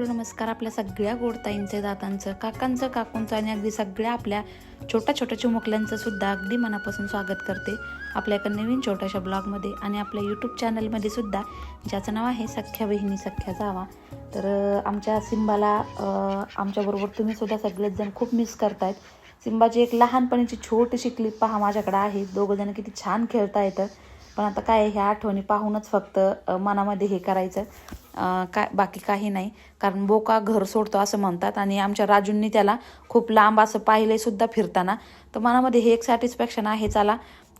Hello नमस्कार आपल्या सगळ्या गोडताईंचे दातांचं काकांचं काकूंचं आणि अगदी सगळ्या आपल्या छोट्या छोट्या चिमुकल्यांचं सुद्धा अगदी मनापासून स्वागत करते आपल्या एका नवीन छोट्याशा ब्लॉगमध्ये आणि आपल्या यूट्यूब चॅनलमध्ये सुद्धा ज्याचं नाव आहे सख्या बहिणी सख्या जावा. तर आमच्या सिंबाला आमच्याबरोबर तुम्ही सुद्धा सगळेच जण खूप मिस करतायत. सिंबाची एक लहानपणीची छोटीशी क्लिप पहा माझ्याकडे आहे. दोघं जण किती छान खेळता येतं पण आता काय ह्या आठवणी पाहूनच फक्त मनामध्ये हे करायचं. काय बाकी काही नाही. कारण बोका घर सोडतो असं म्हणतात आणि आमच्या राजूंनी त्याला खूप लांब असं पाहिलंय सुद्धा फिरताना. तर मनामध्ये हे एक सॅटिस्फॅक्शन आहे चला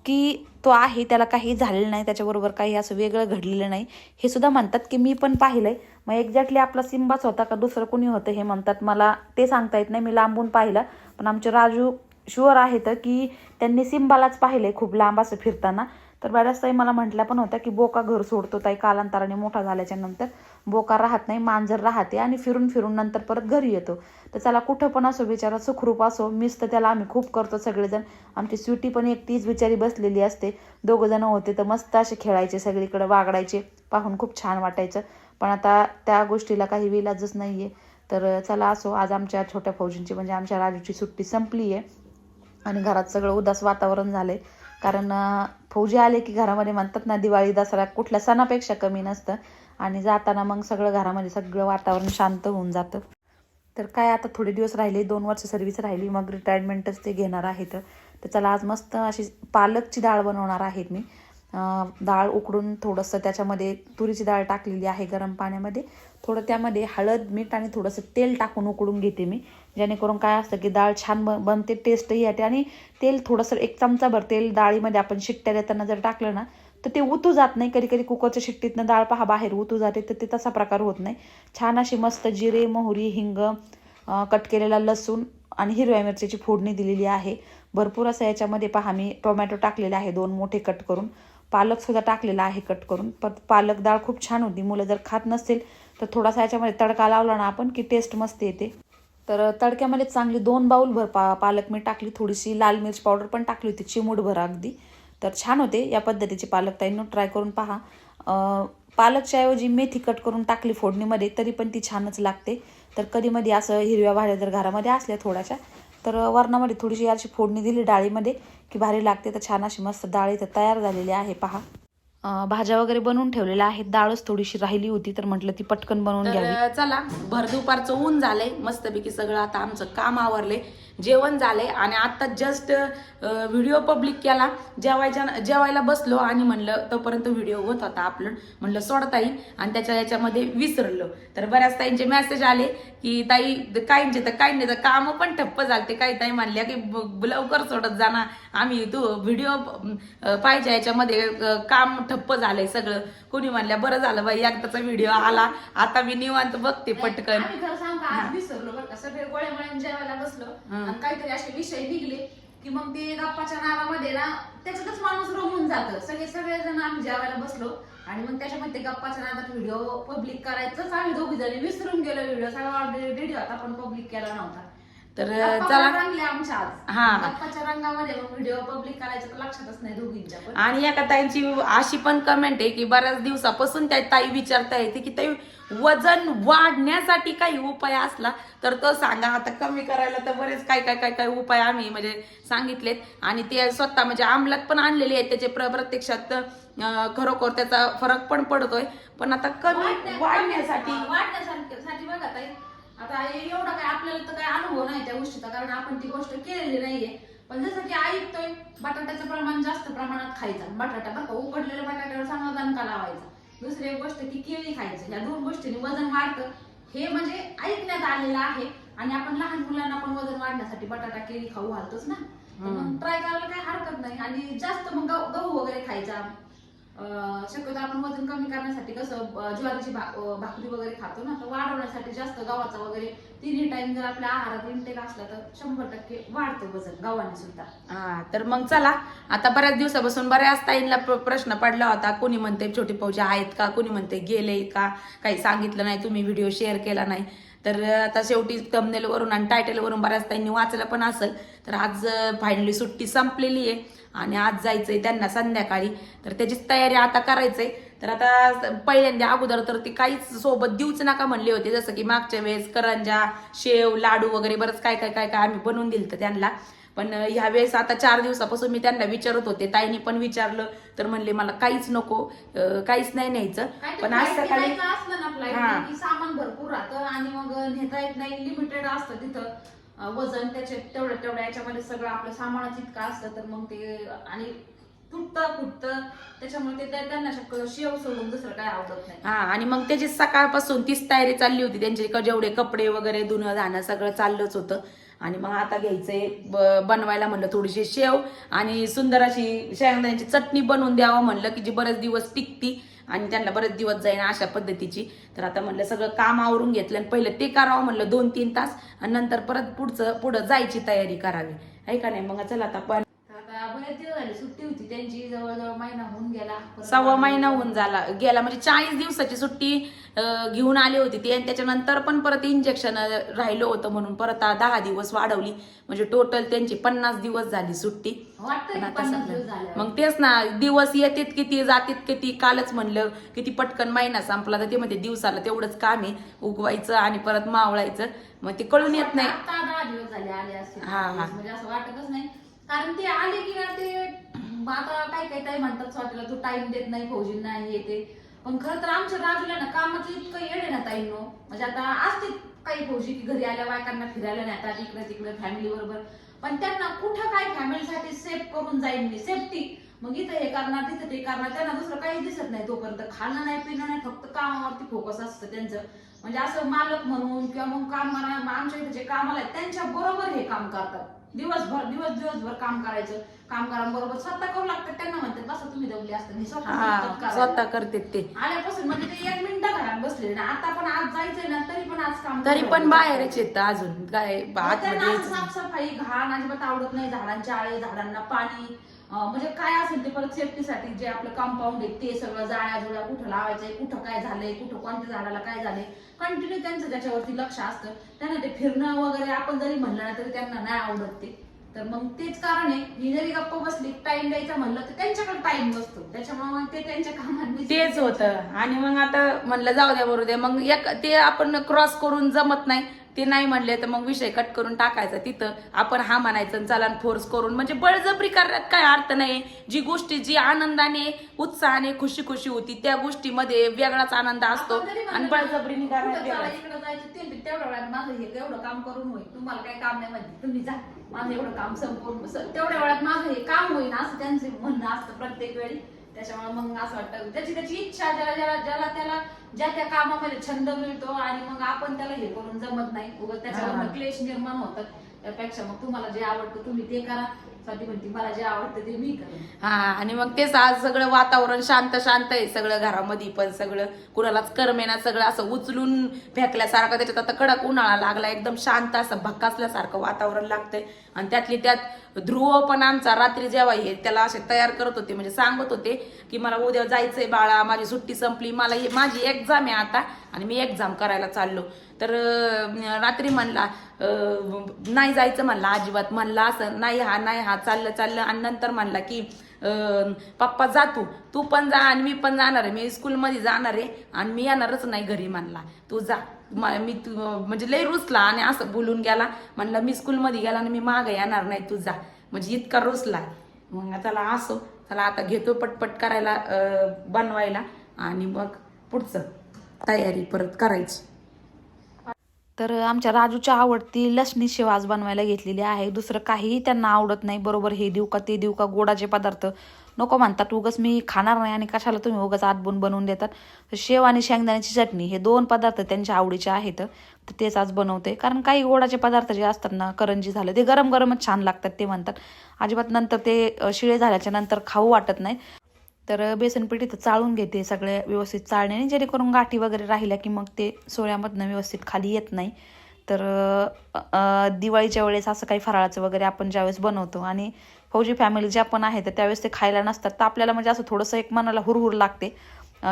की तो आहे त्याला काही झालेलं नाही त्याच्याबरोबर काही असं वेगळं घडलेलं नाही. हे सुद्धा म्हणतात की मी पण पाहिलंय. मग एक्झॅक्टली आपला सिंबाच होता का दुसरं कोणी होतं हे म्हणतात. मला ते सांगता येत नाही मी लांबून पाहिलं. पण आमचे राजू शुअर आहेत की त्यांनी सिंबालाच पाहिलंय खूप लांब असं फिरताना. तर बऱ्याच ताई मला म्हटल्या पण होत्या की बोका घर सोडतो ताई कालांतराने मोठा झाल्याच्यानंतर. बोका राहत नाही मांजर राहते आणि फिरून फिरून नंतर परत घरी येतो. तर चला कुठं पण असो बिचारा सुखरूप असो मिस तर त्याला आम्ही खूप करतो सगळेजण. आमची स्वीटी पण एक तीच बिचारी बसलेली असते. दोघं जण होते तर मस्त असे खेळायचे सगळीकडे वागडायचे पाहून खूप छान वाटायचं. पण आता त्या गोष्टीला काही विलाजच नाही आहे तर चला असो आज आमच्या छोट्या फौजींची म्हणजे आमच्या राजूची सुट्टी संपली आहे आणि घरात सगळं उदास वातावरण झालं आहे कारण फौजी आले की घरामध्ये म्हणतात ना दिवाळी दसरा कुठल्या सणापेक्षा कमी नसतं. आणि जाताना मग सगळं घरामध्ये सगळं वातावरण शांत होऊन जातं. तर काय आता थोडे दिवस राहिले दोन वर्ष सर्व्हिस राहिली मग रिटायरमेंटच ते घेणार आहेत. तर चला आज मस्त अशी पालकची डाळ बनवणार आहेत मी. डाळ उकडून थोडंसं त्याच्यामध्ये तुरीची डाळ टाकलेली आहे गरम पाण्यामध्ये. थोडं त्यामध्ये हळद मीठ आणि थोडंसं तेल टाकून उकडून घेते मी. जेणेकरून काय असतं की डाळ छान बन बनते टेस्टही येते. आणि तेल थोडंसं एक चमचाभर तेल डाळीमध्ये आपण शिट्ट्या देताना जर टाकलं ना तर ते उतू जात नाही. कधी कधी कुकरच्या शिट्टीतनं डाळ पहा बाहेर उतू जाते. तर ते तसा प्रकार होत नाही. छान अशी मस्त जिरे मोहरी हिंग कट केलेला लसूण आणि हिरव्या मिरच्याची फोडणी दिलेली आहे. भरपूर असं याच्यामध्ये पहा मी टोमॅटो टाकलेले आहे. दोन मोठे कट करून. पालकसुद्धा टाकलेला आहे कट करून. पण पालक डाळ खूप छान होती. मुलं जर खात नसतील तर थोडासा याच्यामध्ये तडका लावला ना आपण की टेस्ट मस्त येते. तर तडक्यामध्ये चांगली दोन बाऊल भर पा पालक मी टाकली थोडीशी लाल मिरच पावडर पण टाकली होती चिमूटभर अगदी. तर छान होते या पद्धतीची पालक ताईंनो ट्राय करून पहा. पालकच्याऐवजी पालकच्या ऐवजी मेथी कट करून टाकली फोडणीमध्ये तरी पण ती छानच लागते. तर कधीमध्ये असं हिरव्या भाज्या जर घरामध्ये असल्या थोड्याशा तर वरणामध्ये थोडीशी अशी फोडणी दिली डाळीमध्ये की भारी लागते. तर छान अशी मस्त डाळ तर तयार झालेली आहे पहा. भाज्या वगैरे बनवून ठेवलेल्या आहेत. डाळच थोडीशी राहिली होती तर म्हटलं ती पटकन बनवून घ्यावी. चला भर दुपारचं ऊन झालंय. मस्तपैकी सगळं आता आमचं काम आवरले जेवण झालंय आणि आत्ता जस्ट व्हिडिओ पब्लिक केला. जेवायच्या जेवायला बसलो आणि म्हणलं तोपर्यंत व्हिडिओ होत होता अपलोड म्हणलं सोडता येईल आणि त्याच्या याच्यामध्ये विसरलो. तर बऱ्याच ताईंचे मेसेज आले की ताई काहींचे तर काही नाही तर कामं पण ठप्प झालते. काही ताई म्हणल्या की लवकर सोडत जाणार आम्ही तू व्हिडिओ पाहिजे याच्यामध्ये काम ठप्प झालंय सगळं. कोणी म्हणल्या बरं झालं बाई एकदाचा व्हिडिओ आला. आता मी निवांत बघते पटकन. आम्ही खरं सांगू का, आज विसरलो बरं का. सगळे गोळ्या जेवायला बसलो. हं. आणि काहीतरी असे विषय निघले की मग ते गप्पाच्या नावामध्ये ना त्याच्यातच माणूस रमून जातं. सगळे सगळे जण आम्ही जेवायला बसलो. आणि मग त्याच्यामध्ये गप्पाच्या नादात व्हिडिओ पब्लिक करायचंच. आम्ही दोघी जणी विसरून गेलो. व्हिडिओ सगळा ऑलरेडी होता पण पब्लिक केला नव्हता. तर चला. पण रंगले आमच्या आज. हा. गप्पाच्या रंगामध्ये मग व्हिडिओ पब्लिक करायचं तर लक्षातच नाही दोघींच्या पण. आणि एका ताईंची अशी पण कमेंट आहे की बऱ्याच दिवसापासून त्या ताई विचारता येते की ताई वजन वाढण्यासाठी काही उपाय असला तर तो सांगा. आता कमी करायला तर बरेच काय काय काय काय उपाय आम्ही म्हणजे सांगितलेत. आणि ते स्वतः म्हणजे अंमलात पण आणलेले आहेत त्याचे प्र- प्रत्यक्षात अं, खरोखर त्याचा फरक पण पडतोय. पण आता कमी वाढण्या- वाढण्यासाठी वाढण्यासाठी साठी बघा ताई आता एवढं काय आपल्याला तर काय अनुभव नाही त्या गोष्टीचा कारण आपण ती गोष्ट केलेली नाहीये. पण जसं की ऐकतोय बटाट्याचं प्रमाण जास्त प्रमाणात खायचं. बटाटा बरं का उकडलेल्या बटाट्यावर चांगला दणका लावायचा. दुसरी एक गोष्ट की केळी खायचं. या दोन गोष्टींनी वजन वाढतं. हे म्हणजे ऐकण्यात आलेलं आहे. आणि आपण लहान मुलांना पण वजन वाढण्यासाठी बटाटा केळी खाऊ घालतोच ना. मग ट्राय करायला काही हरकत नाही. आणि जास्त मग गहू- वगैरे खायचा. शक्यतो आपण वजन कमी करण्यासाठी कसं ज्वारीची भा- भाकरी वगैरे खातो ना तर वाढवण्यासाठी जास्त गव्हाचा वगैरे तिन्ही टाइम जर आपल्या आहारात इंटेक असला तर शंभर टक्के वाढतं वजन गव्हाने सुद्धा. हा तर मग चला आता बऱ्याच दिवसापासून बऱ्याच ताईंना प्रश्न पडला होता कोणी म्हणते छोटे फौजी आहेत का कोणी म्हणते गेले का काही सांगितलं नाही तुम्ही व्हिडिओ शेअर केला नाही. तर आता शेवटी thumbnail वरून आणि टायटलवरून वरून बऱ्याच ताईंनी वाचलं पण असेल तर आज फायनली सुट्टी संपलेली आहे. आणि आज जायचंय त्यांना संध्याकाळी. तर त्याचीच तयारी आता करायचंय. तर आता पहिल्यांदा अगोदर तर ते काहीच सोबत देऊच नका म्हणले होते. जसं की मागच्या वेळेस करंजा शेव लाडू वगैरे बरंच काय काय काय काय आम्ही बनवून दिलं त्यांना. पण ह्या वेळेस आता चार दिवसापासून मी त्यांना विचारत होते. ताईने पण विचारलं तर म्हणले मला काहीच नको काहीच नाही न्यायचं. पण आज सकाळी सामान भरपूर राहतं आणि मग नेता येत नाही लिमिटेड असतं तिथं. वजन त्याचे तेवढं तेवढ्या याच्यामध्ये सगळं आपलं सामानाच इतकं असतं तर मग ते आणि फुटतं फुटतं. त्याच्यामुळे ते त्यांना शक्य शेव सोडून दुसरं काय आवडत नाही. हा आणि मग त्याची सकाळपासून तीच तयारी चालली होती. त्यांचे क- जेवढे कपडे वगैरे धुणं धाणं सगळं चाललंच होतं. आणि मग आता घ्यायचंय ब- बनवायला म्हणलं थोडीशी शेव. आणि सुंदर अशी शेंगदाण्याची चटणी बनवून द्यावं म्हणलं की जी बरेच दिवस टिकती. आणि त्यांना बरेच दिवस जाईन अशा पद्धतीची. तर आता म्हणलं सगळं काम आवरून घेतलं आणि पहिलं ते करावं म्हणलं दोन तीन तास आणि नंतर परत पुढचं पुढं जायची तयारी करावी. आहे का नाही? मग चला आता पण तर आता बरेच दिवस झाले सुट्टी होती त्यांची जवळजवळ महिना होऊन गेला. परत सव्वा महिना होऊन झाला. गेला म्हणजे चाळीस दिवसाची सुट्टी अं, घेऊन आली होती ती. आणि त्याच्यानंतर पण परत इंजेक्शन राहिलं होतं म्हणून. परत आ- दहा दिवस वाढवली. म्हणजे टोटल त्यांची पन्नास दिवस झाली सुट्टी. वाटतं पण की आता पन्नास सगळं- दिवस झाले मग तेच ना दिवस येतात किती जातात किती कालच म्हणलं किती पटकन महिना संपला तर ते म्हणते दिवसाला तेवढंच काम आहे. उगवायचं आणि परत मावळायचं. मग ते कळून येत नाही. आता दहा दिवस झाले आले असतील. हा, हा. म्हणजे असं वाटतच नाही. कारण ते आले की ना ते आता काय काय काय म्हणतात स्वतःला तू टाइम देत नाही फौजींना हे ते. पण खरं तर आमच्या राजूला ना कामाचं इतकं येडे ना ताईंनो. म्हणजे आता असते काही फौजी की घरी आल्या बायकांना फिरायला नाही आता इकडे तिकडे फॅमिली बरोबर. पण त्यांना कुठं काय फॅमिलीसाठी सेफ करून जाईन मी? सेफ्टी मग इथं हे करणार तिथं ते करणार त्यांना दुसरं काही दिसत नाही. तोपर्यंत खाणं नाही पिणं नाही फक्त कामावरती फोकस असतं त्यांचं. म्हणजे असं मालक म्हणून किंवा मग काम आमच्या इथे जे कामाला आहेत त्यांच्या बरोबर हे काम करतात. दिवसभर दिवस दिवसभर काम करायचं. काम करा बरोबर स्वतः करू लागतात त्यांना म्हणतात बसा तुम्ही दवली असतात हे स्वतः हा करते ते. आल्यापासून म्हणजे ते एक मिनिट घरात बसले ना. आता पण आज जायचंय ना तरी पण आज काम तरी पण. बाहेरच येतं अजून. काय त्यांना असं यायचं. साफसफाई घाण अजिबात आवडत नाही. झाडांच्या आळे झाडांना पाणी. म्हणजे काय असेल ते परत सेफ्टीसाठी जे आपलं कंपाऊंड आहे ते सगळं जाळ्या जुळ्या कुठं लावायचंय कुठं काय झालंय कुठं कोणत्या झाडाला काय झालंय कंटिन्यू त्यांचं त्याच्यावरती लक्ष असतं. त्यांना ते फिरणं वगैरे आपण जरी म्हणलं ना तरी त्यांना नाही आवडत ते. तर मग तेच कारण आहे मी जरी गप्प बसली टाइम द्यायचा म्हणलं तर त्यांच्याकडे टाइम नसतो. त्याच्यामुळे मग ते त्यांच्या कामात तेच होतं. आणि मग आता म्हणलं जाऊ द्या बरोबर मग एक ते आपण क्रॉस करून जमत नाही. ते नाही म्हणले तर मग विषय कट करून टाकायचा तिथं. आपण हा म्हणायचं चला फोर्स करून. म्हणजे बळजबरी करण्यात काय अर्थ नाही. जी गोष्टी जी आनंदाने उत्साहाने खुशी खुशी होती त्या गोष्टीमध्ये वेगळाच आनंद असतो आणि बळजबरीने माझं हे काम करून होईल. तुम्हाला काही काम नाही माहिती तुम्ही जा. माझं एवढं काम संपूर्ण स- तेवढ्या वेळात माझं हे काम होईल असं त्यांचं म्हणणं असतं प्रत्येक वेळी. त्याच्यामुळे मग असं वाटतं त्याची त्याची इच्छा ज्याला ज्याला ज्याला त्याला ज्या त्या कामामध्ये छंद मिळतो आणि मग आपण त्याला हे करून जमत नाही उगाच हा. त्याच्यावर क्लेश निर्माण होतात त्यापेक्षा मग तुम्हाला जे आवडतं तुम्ही ते करा. मला जे आवडतं ते मी हा आणि मग तेच आज सगळं वातावरण शांत शांत आहे सगळं घरामध्ये पण सगळं कुणालाच करमेना सगळं असं उचलून फेकल्यासारखं त्याच्यात आता कडक उन्हाळा लागला एकदम शांत असं भकासल्यासारखं वातावरण लागतंय. आणि त्यातली त्यात ध्रुव पण आमचा रात्री जेव्हा हे त्याला असे तयार करत होते म्हणजे सांगत होते की मला उद्या जायचंय बाळा माझी सुट्टी संपली मला हे- माझी एक्झाम आहे आता आणि मी एक्झाम करायला चाललो. तर रात्री म्हणला नाही जायचं म्हणला अजिबात म्हणला असं नाही हा नाही हा चाललं चाललं. आणि नंतर म्हणला की पप्पा जा तू तू पण जा आणि मी पण जाणार आहे. मी स्कूलमध्ये जाणार आहे आणि मी येणारच नाही घरी म्हणला. तू जा. मी तू म्हणजे लय रुसला आणि असं बोलून गेला. म्हणलं मी स्कूलमध्ये गेला आणि मी मागं येणार नाही तू जा. म्हणजे इतका रुसला मग त्याला असो. त्याला आता घेतो पटपट करायला बनवायला. आणि मग पुढचं तयारी परत करायची. तर आमच्या राजूच्या आवडती लसणी शिवाज बनवायला घेतलेली आहे. दुसरं काहीही त्यांना आवडत नाही. बरोबर हे देऊ का ते देऊ का गोडाचे पदार्थ. नको म्हणतात उगाच मी खाणार नाही आणि कशाला तुम्ही उगाच आतबून बनवून देतात. तर शेव आणि शेंगदाण्याची चटणी हे दोन पदार्थ त्यांच्या आवडीचे आहेत. तर तेच आज बनवते. कारण काही गोडाचे पदार्थ जे असतात ना करंजी झालं ते गरम गरमच छान लागतात ते म्हणतात. अजिबात नंतर ते शिळे झाल्याच्यानंतर खाऊ वाटत नाही. तर बेसनपीठ इथं चाळून घेते सगळे व्यवस्थित चाळण्याने. जेणेकरून गाठी वगैरे राहिल्या की मग ते सोळ्यामधनं व्यवस्थित खाली येत नाही. तर दिवाळीच्या वेळेस असं काही फराळाचं वगैरे आपण ज्यावेळेस बनवतो आणि फौजी फॅमिली ज्या पण आहे तर त्यावेळेस ते खायला नसतात. तर आपल्याला म्हणजे असं थोडंसं एक मनाला हुरहुर लागते.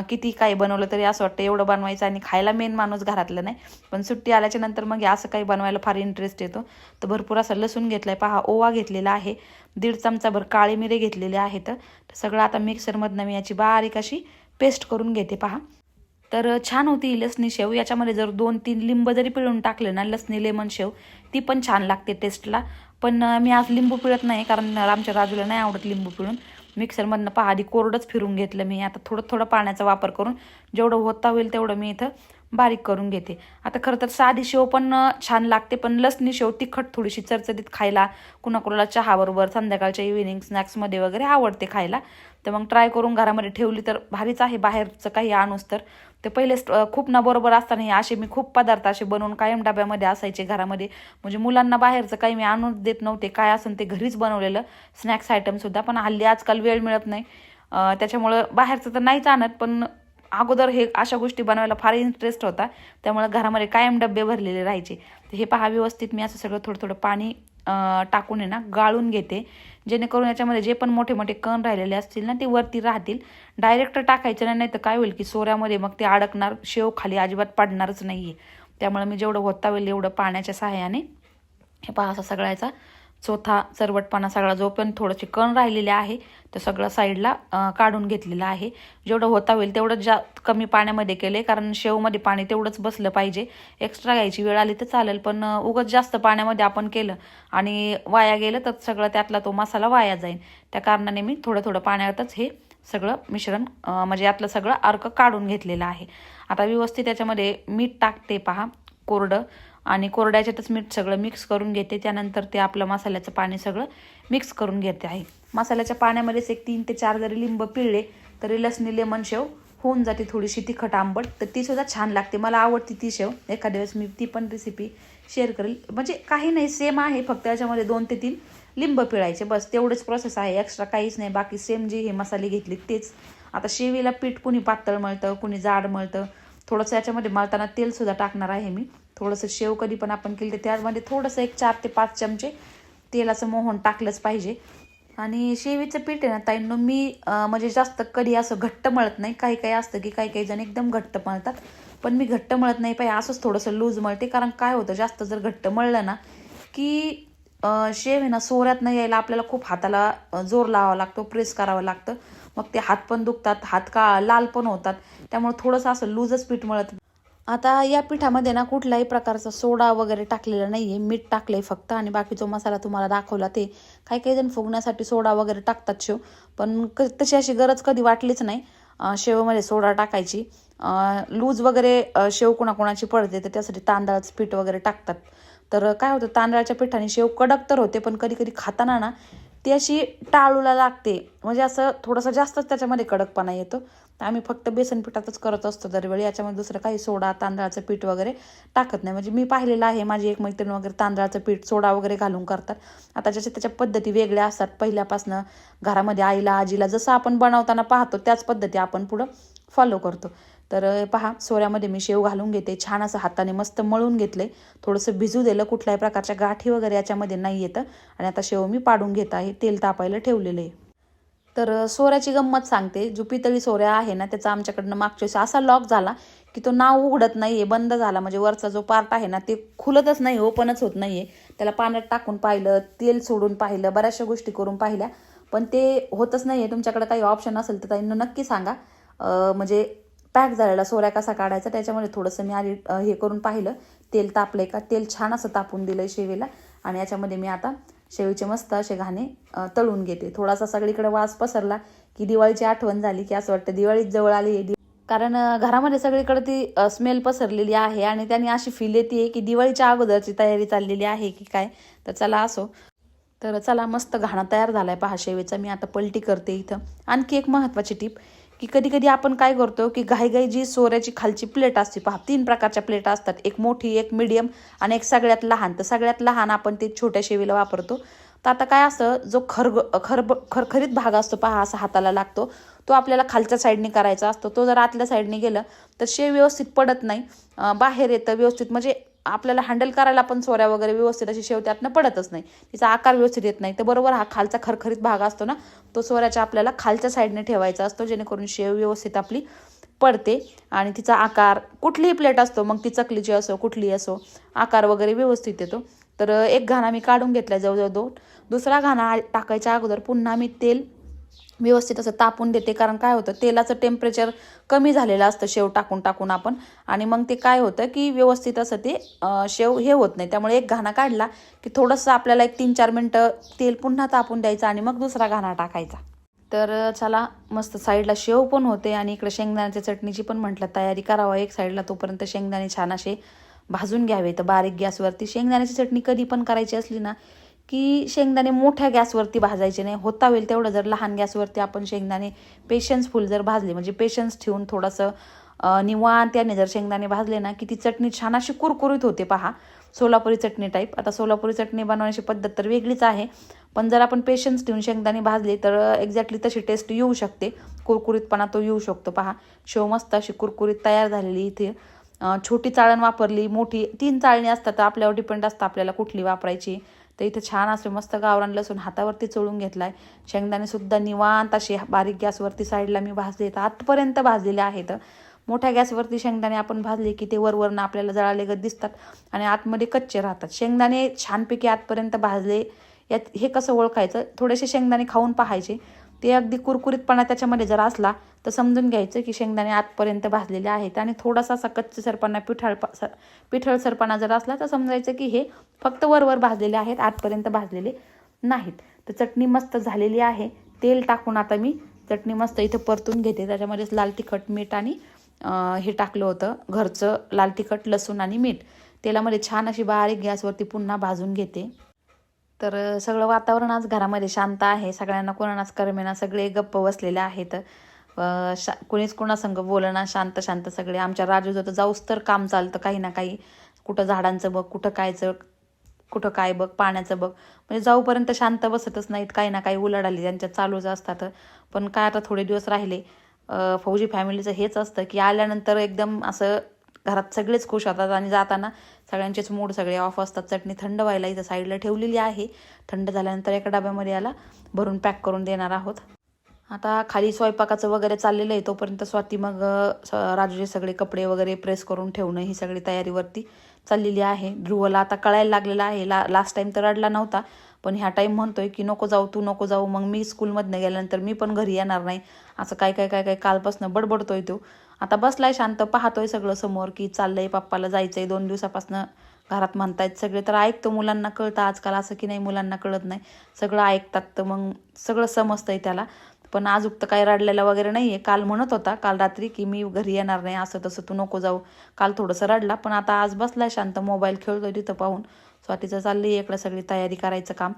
किती काही बनवलं तरी असं वाटतं एवढं बनवायचं आणि खायला मेन माणूस घरातलं नाही. पण सुट्टी आल्याच्यानंतर मग असं काही बनवायला फार इंटरेस्ट येतो. तर भरपूर असं लसूण घेतलं आहे पहा ओवा घेतलेला आहे. दीड चमचाभर काळे मिरे घेतलेले आहेत. तर सगळं आता मिक्सरमधनं मी याची बारीक अशी पेस्ट करून घेते पहा. तर छान होती लसणी शेव. याच्यामध्ये जर दोन तीन लिंब जरी पिळून टाकले ना लसणी लेमन शेव ती पण छान लागते टेस्टला पण मी आज लिंबू पिळत नाही कारण आमच्या राजूला नाही आवडत लिंबू पिळून. मिक्सरमधनं पहा आधी कोरडंच फिरून घेतलं मी. आता थोडं थोडं पाण्याचा वापर करून जेवढं होता होईल तेवढं मी इथं बारीक करून घेते. आता खरं तर साधी शेव पण छान लागते पण लसणी शेव तिखट थोडीशी चरचरीत खायला कुणाकुणाला चहाबरोबर संध्याकाळच्या इव्हिनिंग स्नॅक्समध्ये वगैरे आवडते खायला. तर मग ट्राय करून घरामध्ये ठेवली तर भारीच आहे बाहेरचं काही आणूस तर. ते पहिले खूप ना बरोबर असताना हे असे मी खूप पदार्थ असे बनवून कायम डब्यामध्ये असायचे घरामध्ये. म्हणजे मुलांना बाहेरचं काही मी आणून देत नव्हते. काय असेल ते घरीच बनवलेलं. स्नॅक्स आयटमसुद्धा पण हल्ली आजकाल वेळ मिळत नाही. त्याच्यामुळं बाहेरचं तर नाहीच आणत. पण अगोदर हे अशा गोष्टी बनवायला फार इंटरेस्ट होता. त्यामुळे घरामध्ये कायम डबे भरलेले राहायचे. तर हे पहा व्यवस्थित मी असं सगळं थोडं थोडं पाणी टाकून आहे ना गाळून घेते. जेणेकरून याच्यामध्ये जे पण मोठे मोठे कण राहिलेले असतील ना ते वरती राहतील. डायरेक्ट टाकायचं नाही नाही तर काय होईल की सोऱ्यामध्ये मग ते अडकणार शेव खाली अजिबात पडणारच नाही आहे त्यामुळे मी जेवढं होता होईल एवढं पाण्याच्या सहाय्याने. हे पहा असा सगळ्याचा चौथा चरवटपणा सगळा जो पण थोडंसे कण राहिलेले आहे तर सगळं साईडला काढून घेतलेलं आहे. जेवढं होता होईल तेवढं जा कमी पाण्यामध्ये केले कारण शेवमध्ये पाणी तेवढंच बसलं पाहिजे. एक्स्ट्रा घ्यायची वेळ आली तर चालेल पण अं, उगाच जास्त पाण्यामध्ये आपण केलं आणि वाया गेलं तर सगळं त्यातला तो मसाला वाया जाईल त्या कारणाने मी थोडं थोडं पाण्यातच हे सगळं मिश्रण म्हणजे यातलं सगळं अर्क काढून घेतलेलं आहे. आता व्यवस्थित त्याच्यामध्ये मीठ टाकते पहा कोरडं. आणि कोरड्याच्यातच मीठ सगळं मिक्स करून घेते. त्यानंतर ते आपलं मसाल्याचं पाणी सगळं मिक्स करून घेते आहे. मसाल्याच्या पाण्यामध्येच एक तीन ते चार जरी लिंब पिळले तरी लसणी लेमन शेव होऊन जाते थोडीशी तिखट आंबट. तर ती सुद्धा छान लागते. मला आवडती ती शेव. एखाद्या वेळेस मी ती पण रेसिपी शेअर करेल. म्हणजे काही नाही सेम आहे. फक्त याच्यामध्ये दोन ते तीन लिंब पिळायचे. बस तेवढंच प्रोसेस आहे. एक्स्ट्रा काहीच नाही. बाकी सेम जे हे मसाले घेतले तेच. आता शेवीला पीठ कुणी पातळ मळतं कुणी जाड मळतं. थोडंसं याच्यामध्ये मळताना तेलसुद्धा टाकणार आहे मी. थोडंसं शेव कधी पण आपण केली तर त्यामध्ये थोडंसं एक चार ते पाच चमचे तेलाचं मोहन टाकलंच पाहिजे. आणि शेवीचं पीठ आहे ना ताईंनो मी म्हणजे जास्त कधी असं घट्ट मळत नाही. काही काही असतं की काही काही जण एकदम घट्ट मळतात. पण मी घट्ट मळत नाही पाहिजे असंच थोडंसं लूज मळते. कारण काय होतं जास्त जर घट्ट मळलं ना की शेव आहे ना सोऱ्यात नाही यायला आपल्याला खूप हाताला जोर लावावा लागतो प्रेस करावं लागतं. मग ते हात पण दुखतात हात का लाल पण होतात. त्यामुळे थोडंसं असं लूजच पीठ मळत. आता या पिठामध्ये ना कुठल्याही प्रकारचा सोडा वगैरे टाकलेला नाही आहे मीठ टाकलंय फक्त आणि बाकी जो मसाला तुम्हाला दाखवला ते. काही काही जण फुगण्यासाठी सोडा वगैरे टाकतात शेव पण क तशी अशी गरज कधी वाटलीच नाही शेवमध्ये सोडा टाकायची. लूज वगैरे शेव कोणाकोणाची पडते तर त्यासाठी तांदळाचं पीठ वगैरे टाकतात. तर काय होतं तांदळाच्या पिठाने शेव कडक तर होते पण कधी कधी खाताना ना ती अशी टाळूला लागते. म्हणजे असं थोडंसं जास्तच त्याच्यामध्ये कडकपणा येतो. तर आम्ही फक्त बेसन पिठातच करत असतो दरवेळी. याच्यामध्ये दुसरं काही सोडा तांदळाचं पीठ वगैरे टाकत नाही. म्हणजे मी पाहिलेलं आहे माझी एक मैत्रीण वगैरे तांदळाचं पीठ सोडा वगैरे घालून करतात. आता ज्याच्या त्याच्या पद्धती वेगळ्या असतात. पहिल्यापासनं घरामध्ये आईला आजीला जसं आपण बनवताना पाहतो त्याच पद्धती आपण पुढं फॉलो करतो. तर पहा सोऱ्यामध्ये मी शेव घालून घेते. छान असं हाताने मस्त मळून घेतले. थोडंसं भिजू दिलं कुठल्याही प्रकारच्या गाठी वगैरे याच्यामध्ये नाही येतं. आणि आता शेव मी पाडून घेत आहे. तेल तापायला ठेवलेलं आहे. तर सोऱ्याची गंमत सांगते. जो पितळी सोऱ्या आहे ना त्याचा आमच्याकडनं मागच्या वेळेस असा लॉक झाला की तो नाव उघडत नाही आहे बंद झाला. म्हणजे वरचा जो पार्ट आहे ना ते खुलतच नाही ओपनच होत नाही आहे त्याला पाण्यात टाकून पाहिलं तेल सोडून पाहिलं बऱ्याचशा गोष्टी करून पाहिल्या. पण ते होतच नाही आहे तुमच्याकडे काही ऑप्शन असेल तर त्यांना नक्की सांगा. म्हणजे पॅक झालेला सोऱ्या कसा काढायचा त्याच्यामध्ये थोडंसं मी आधी हे करून पाहिलं. तेल तापलं आहे का? तेल छान असं तापून दिलंय शेवेला. आणि याच्यामध्ये मी आता शेवीचे मस्त असे घाणे तळून घेते. थोडासा सगळीकडे वास पसरला की दिवाळीची आठवण झाली की असं वाटतं दिवाळीच जवळ आली आहे कारण घरामध्ये सगळीकडे ती स्मेल पसरलेली आहे आणि त्याने अशी फील येते की दिवाळीच्या अगोदरची तयारी चाललेली आहे की काय? तर चला असो. तर चला मस्त घाणा तयार झालाय पहा शेवेचा. मी आता पलटी करते इथं. आणखी एक महत्त्वाची टीप की कधी कधी आपण काय करतो की घाईघाई जी सोऱ्याची खालची प्लेट असते पहा तीन प्रकारच्या प्लेट असतात. एक मोठी एक मिडियम आणि एक सगळ्यात लहान. तर सगळ्यात लहान आपण ते छोट्या शेवीला वापरतो. तर आता काय असं जो खरग खरब खरखरीत भाग असतो पहा असा हाताला लागतो. तो आपल्याला खालच्या साईडने करायचा असतो. तो जर आतल्या साईडने गेलं तर शेव व्यवस्थित पडत नाही. बाहेर येतं व्यवस्थित. म्हणजे आपल्याला हँडल करायला पण सोऱ्या वगैरे व्यवस्थित अशी शेव त्यातनं पडतच नाही. तिचा आकार व्यवस्थित येत नाही. तर बरोबर हा खालचा खरखरीत भाग असतो ना तो सोऱ्याच्या आपल्याला खालच्या साईडने ठेवायचा असतो जेणेकरून शेव व्यवस्थित आपली पडते आणि तिचा आकार कुठलीही प्लेट असतो मग ती चकलीची असो कुठलीही असो आकार वगैरे व्यवस्थित येतो. तर एक घाणा मी काढून घेतला जवळजवळ दोन. दुसरा घाणा टाकायच्या अगोदर पुन्हा मी तेल व्यवस्थित असं तापून देते कारण काय होतं तेलाचं टेम्परेचर कमी झालेलं असतं शेव टाकून टाकून आपण. आणि मग ते काय होतं की व्यवस्थित असं ते शेव हे होत नाही. त्यामुळे एक घाणा काढला की थोडंसं आपल्याला एक तीन चार मिनटं तेल पुन्हा तापून द्यायचं आणि मग दुसरा घाणा टाकायचा. तर चला मस्त साईडला शेव पण होते आणि इकडे शेंगदाण्याच्या चटणीची पण म्हटलं तयारी करावं एक साईडला तोपर्यंत शेंगदाणे छान असे भाजून घ्यावे. तर बारीक गॅसवरती शेंगदाण्याची चटणी कधी पण करायची असली ना की शेंगदाणे मोठ्या गॅसवरती भाजायचे नाही. होता होईल तेवढं जर लहान गॅसवरती आपण शेंगदाणे पेशन्सफुल जर भाजले म्हणजे पेशन्स ठेवून थोडंसं निवांत त्याने जर शेंगदाणे भाजले ना की ती चटणी छान अशी कुरकुरीत होते पहा. सोलापुरी चटणी टाईप आता सोलापुरी चटणी बनवण्याची पद्धत तर वेगळीच आहे. पण जर आपण पेशन्स ठेवून शेंगदाणे भाजले तर एक्झॅक्टली तशी टेस्ट येऊ शकते. कुरकुरीतपणा तो येऊ शकतो पहा. शेव मस्त अशी कुरकुरीत तयार झालेली इथे. छोटी चाळण वापरली मोठी तीन चाळणी असतात तर आपल्यावर डिपेंड असतं आपल्याला कुठली वापरायची. तर इथे छान असे मस्त गावरान लसूण हातावरती चोळून घेतलाय. आहे शेंगदाणेसुद्धा निवांत असे बारीक गॅसवरती साईडला मी भाजले तर आतपर्यंत भाजलेले आहेत. मोठ्या गॅसवरती शेंगदाणे आपण भाजले की ते वरवरनं आपल्याला जळाले गत दिसतात आणि आतमध्ये कच्चे राहतात. शेंगदाणे छानपैकी आतपर्यंत भाजले. यात हे कसं ओळखायचं? थोडेसे शेंगदाणे खाऊन पाहायचे. ते अगदी कुरकुरीतपणा त्याच्यामध्ये जर असला तर समजून घ्यायचं की शेंगदाणे आतपर्यंत भाजलेले आहेत आणि थोडासा असा कच्चे सरपणा पिठाळ पिठळ सरपणा जर असला तर समजायचं की हे फक्त वरवर भाजलेले आहेत आतपर्यंत भाजलेले नाहीत. तर चटणी मस्त झालेली आहे. तेल टाकून आता मी चटणी मस्त इथं परतून घेते. त्याच्यामध्येच लाल तिखट मीठ आणि हे टाकलं होतं. घरचं लाल तिखट लसूण आणि मीठ. तेलामध्ये छान अशी बारीक गॅसवरती पुन्हा भाजून घेते. तर सगळं वातावरण आज घरामध्ये शांत आहे. सगळ्यांना कोणालाच करमेना सगळे गप्प बसलेले आहेत. शा कुणीच कोणासंग बोलना शांत शांत सगळे. आमच्या राजूचं तर जाऊस तर काम चालतं काही ना काही. कुठं झाडांचं बघ कुठं कायचं कुठं काय बघ पाण्याचं बघ. म्हणजे जाऊपर्यंत शांत बसतच नाहीत. काही ना काही उलाढाली त्यांच्या चालूच असतात. पण काय आता थोडे दिवस राहिले फौजी फॅमिलीचं हेच असतं की आल्यानंतर एकदम असं घरात सगळेच खुश होतात आणि जाताना सगळ्यांचेच मूड सगळे ऑफ असतात. चटणी थंड व्हायला इथं साईडला ठेवलेली आहे. थंड झाल्यानंतर एका डब्यामध्ये याला भरून पॅक करून देणार आहोत. आता खाली स्वयंपाकाचं वगैरे चाललेलं आहे. तोपर्यंत स्वाती मग स- राजूचे सगळे कपडे वगैरे प्रेस करून ठेवणं ही सगळी तयारीवरती चाललेली आहे. ध्रुवला आता कळायला लागलेला आहे. ला लास्ट टाइम तर रडला नव्हता. पण ह्या टाईम म्हणतोय की नको जाऊ तू नको जाऊ. मग मी स्कूलमधनं गेल्यानंतर मी पण घरी येणार नाही. असं काय काय काय काय कालपासनं बडबडतोय तो. आता बसलाय शांत पाहतोय सगळं समोर की चाललंय पप्पाला जायचंय. दोन दिवसापासनं घरात म्हणतायत सगळे. तर ऐकतो मुलांना कळतं आजकाल असं की नाही मुलांना कळत नाही. सगळं ऐकतात तर मग सगळं समजतंय त्याला. पण आज उक्त काही रडलेला वगैरे नाही आहे काल म्हणत होता काल रात्री की मी घरी येणार नाही असं तसं तू नको जाऊ. काल थोडंसं रडला पण आता आज बसलाय शांत मोबाईल खेळतोय तिथं पाहून. स्वातीचं चालली इकडं सगळी तयारी करायचं काम.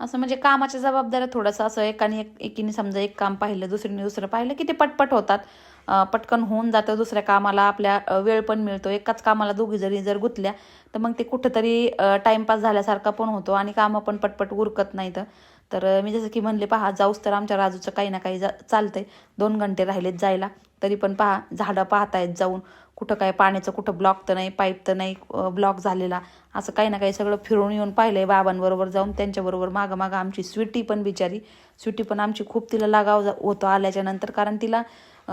असं म्हणजे कामाच्या जबाबदाऱ्या थोडंसं असं एकाने एक एकीने समजा एक काम पाहिलं दुसरीने दुसरं पाहिलं की ते पटपट होतात. पटकन होऊन जातं दुसऱ्या कामाला आपल्या वेळ पण मिळतो. एकाच कामाला दोघी जरी जर गुंतल्या तर मग ते कुठंतरी टाईमपास झाल्यासारखा पण होतो आणि कामं पण पटपट उरकत नाहीत. तर मी जसं की म्हणले पहा जाऊस तर आमच्या राजूचं काही ना काही जा चालतंय. दोन घंटे राहिलेत जायला. तरी पण पहा झाडं पाहतायत जाऊन. कुठं काय पाण्याचं कुठं ब्लॉक तर नाही पाईप तर नाही ब्लॉक झालेला. असं काही ना काही सगळं फिरून येऊन पाहिलं आहे बाबांबरोबर जाऊन त्यांच्याबरोबर मागं मागं आमची स्वीटी पण बिचारी. स्वीटी पण आमची खूप तिला लागाव जा- होतो आल्याच्यानंतर कारण तिला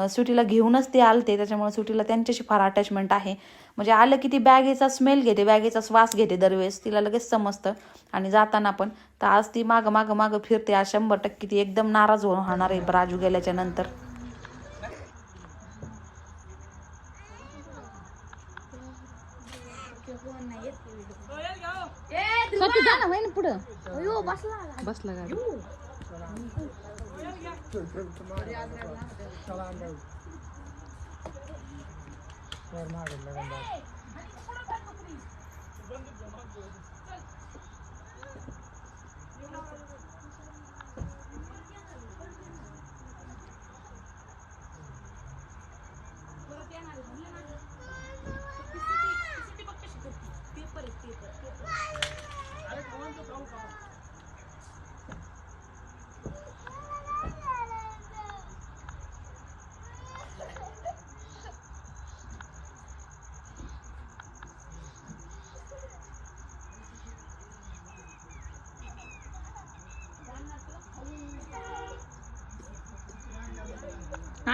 स्वीटीला घेऊनच ते आलते त्याच्यामुळे स्वीटीला त्यांच्याशी फार अटॅचमेंट आहे. म्हणजे आलं की ती बॅगेचा स्मेल घेते बॅगेचा श्वास घेते दरवेळेस तिला लगेच समजतं. आणि जाताना पण तर आज ती मागं मागं मागं फिरते आज शंभर टक्के ती एकदम नाराज होणार आहे राजू गेल्याच्यानंतर. बसला गाडी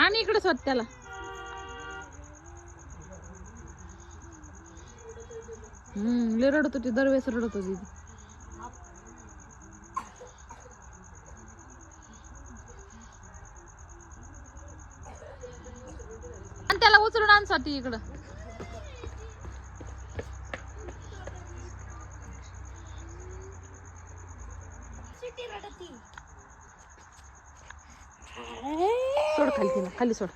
आणि इकडे स्वत त्याला. हम्म लय रडत होती दरवेळेस रडत होती आणि त्याला उचलून आणसाठी इकडं. खाली सोड.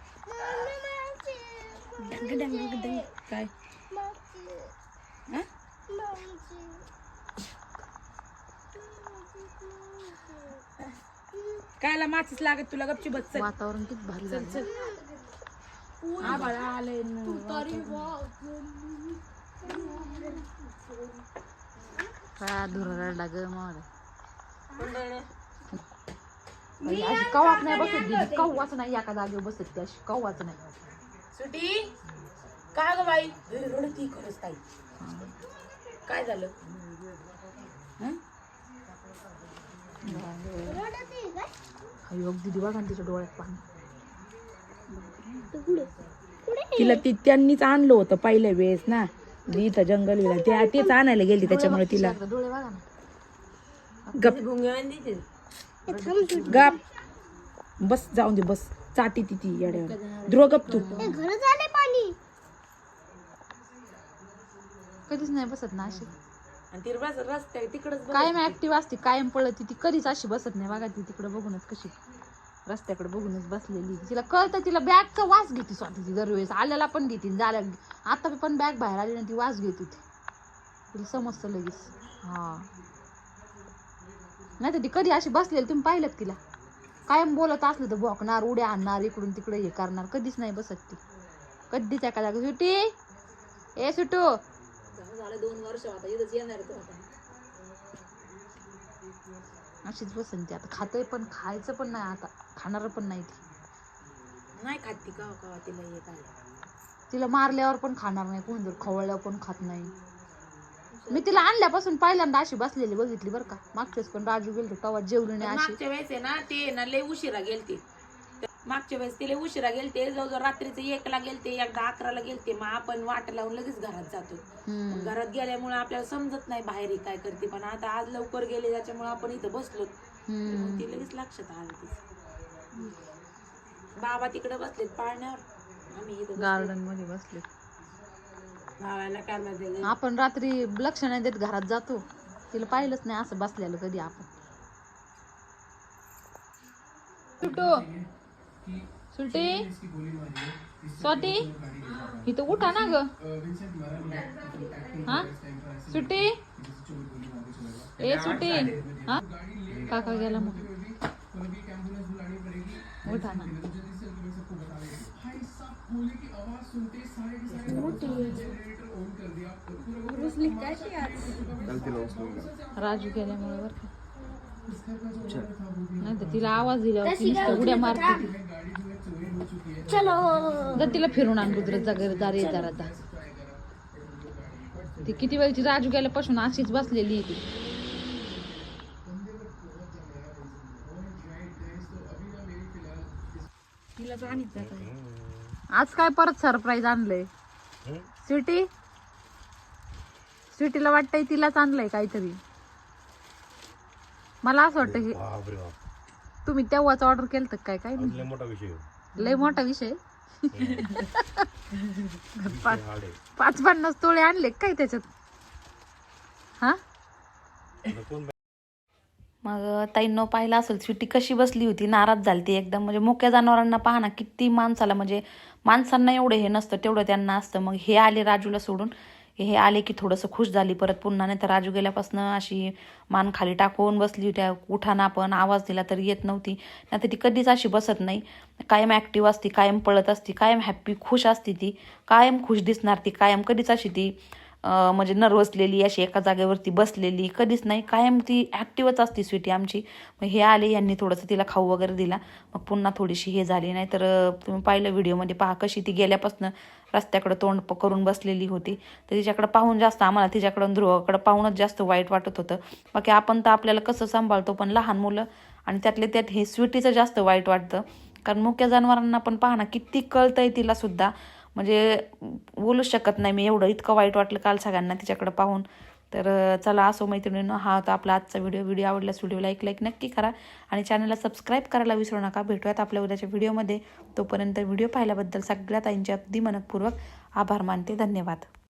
काय? कायला माचीच लागत तुला गपची बस चल. वातावरण किती भारी चल आलंय काय धुरा रडला ग बाई, अशी कवाच नाही बसत दिली कव्वाच नाही एका जागेवर बसत ती अशी कव्वाच नाही. सुटी? काय ग बाई? घरी रडती खरंच ताई. काय झालं? हं? योग दिदी बघा ना तिच्या डोळ्यात पाणी. तिला ती त्यांनीच आणलं होतं पहिल्या वेळेस ना. जी इथं जंगल विला ते तेच आणायला गेली त्याच्यामुळे तिला. डोळे बघा ना. गप. गप. बस जाऊन दे बस. चाटी ती ती येड्यावर. ध्रुव गप तू. कधीच नाही बसत ना अशी. आणि ती रस रस्त्या तिकडच कायम ऍक्टिव्ह असते कायम पळत ती कधीच अशी बसत नाही. बघा ती तिकडे बघूनच कशी. रस्त्याकडे बघूनच बसलेली. तिला कळतं तिला बॅगचा वास घेते स्वतः ती दरवेळेस. आल्याला पण घेते झाल्या आता पण बॅग बाहेर आली ना ती वास घेत होती. तिला समजतं लगेच. हा. नाही तर ती कधी अशी बसलेली तुम्ही पाहिलं तिला? कायम बोलत असलं तर भोकणार उड्या आणणार इकडून तिकडे हे करणार कधीच नाही बसत ती. कधीच एका जागा. सुटी ए सुटू अशीच बसन ती आता. खातंय पण खायचं पण नाही आता. खाणार पण नाही ती. नाही खात ती का का तिला येत आलं तिला मारल्यावर पण खाणार नाही कोण जर खवळल्यावर पण खात नाही. मी तिला आणल्यापासून पहिल्यांदा अशी बसलेली बघितली बरं का. मागच्याच पण राजू गेलो तेव्हा जेवली नाही अशी. मागच्या वेळेस आहे ना ते ना लय उशिरा गेलते. मागच्या वेळेस तिला उशिरा गेलते जवळजवळ रात्रीचे एकला गेलते एकदा अकराला गेलते. मग आपण वाट लावून लगेच घरात जातो. हम्म. मग घरात गेल्यामुळे आपल्याला समजत नाही बाहेर ही काय करते. पण आता आज लवकर गेले त्याच्यामुळे आपण इथं बसलो. हम्म. ती लगेच लक्षात आलं तिचं. बाबा तिकडे बसलेत पाळण्यावर. आम्ही इथं गार्डनमध्ये बसले भावाला काय माहिती आपण रात्री लक्ष नाही देत घरात जातो. तिला पाहिलंच नाही असं बसलेलं कधी आपण. सुटो. सुटी. स्वाती इथं उठा ना ग. हा? सुटी? ए सुटी. हा? काका गेला मग. उठा ना. राजू गेल्यामुळे बर का नाही तर तिला आवाज दिल्यावर ती नुसतं उड्या मारते। ती. जा तिला फिरून आण रुद्र जा घरी जा रे जरा जा ती किती वेळची राजू गेल्यापासून अशीच बसलेली आहे ती. तिला जाणीच जात. आज काय परत सरप्राईज आणलंय? स्वीटी? स्वीटीला वाटतंय तिलाच आणलंय काहीतरी. मला असं वाटतं की बापरे बाप. तुम्ही तेव्हाच ऑर्डर केलं तर काय? काय लय मोठा विषय आहे. लय मोठा विषय विषय हार्ड आहे. पाच पन्नास तोळे आणले काय त्याच्यात? हा? आता कोण मग ताईंनो पाहिलं असेल स्वीटी कशी बसली होती नाराज झाली ती एकदम. म्हणजे मोक्या जनावरांना पहा ना किती माणसाला म्हणजे माणसांना एवढं हे नसतं तेवढं त्यांना असतं. मग हे आले राजूला सोडून. हे आले की थोडंसं खुश झाली परत पुन्हा. नाही तर राजू गेल्यापासून अशी मान खाली टाकून बसली होत्या. उठाना पण आवाज दिला तर येत नव्हती. नाही ती कधीच अशी बसत नाही. कायम ॲक्टिव्ह असती कायम पळत असती कायम हॅप्पी खुश असते ती. कायम खुश दिसणार ती कायम कधीच अशी ती म्हणजे नर्वसलेली अशी एका जागेवरती बसलेली कधीच नाही. कायम ती ॲक्टिवच असते स्वीटी आमची. मग हे आले यांनी थोडंसं तिला खाऊ वगैरे दिला. मग पुन्हा थोडीशी हे झाली. नाही तर तुम्ही पाहिलं व्हिडिओमध्ये पहा कशी ती गेल्यापासून रस्त्याकडे तोंड करून बसलेली होती. तर तिच्याकडं पाहून जास्त आम्हाला तिच्याकडं ध्रुवाकडं पाहूनच जास्त वाईट वाटत होतं. बाकी आपण तर आपल्याला कसं सांभाळतो पण लहान मुलं आणि त्यातले त्यात हे स्वीटीचं जास्त वाईट वाटतं. कारण मुख्य जनावरांना पण पाहणं ना किती कळतंय तिला सुद्धा. म्हणजे बोलूच शकत नाही मी. एवढं इतकं वाईट वाटलं काल सगळ्यांना तिच्याकडे पाहून. तर चला असो मैत्रिणीनं हा होता आपला आजचा व्हिडिओ व्हिडिओ आवडल्यास व्हिडिओला एक लाईक नक्की करा. आणि चॅनलला सबस्क्राईब करायला विसरू नका. भेटूयात आपल्या उद्याच्या व्हिडिओमध्ये तोपर्यंत व्हिडिओ पाहिल्याबद्दल सगळ्या ताईंचे अगदी मनपूर्वक आभार मानते. धन्यवाद.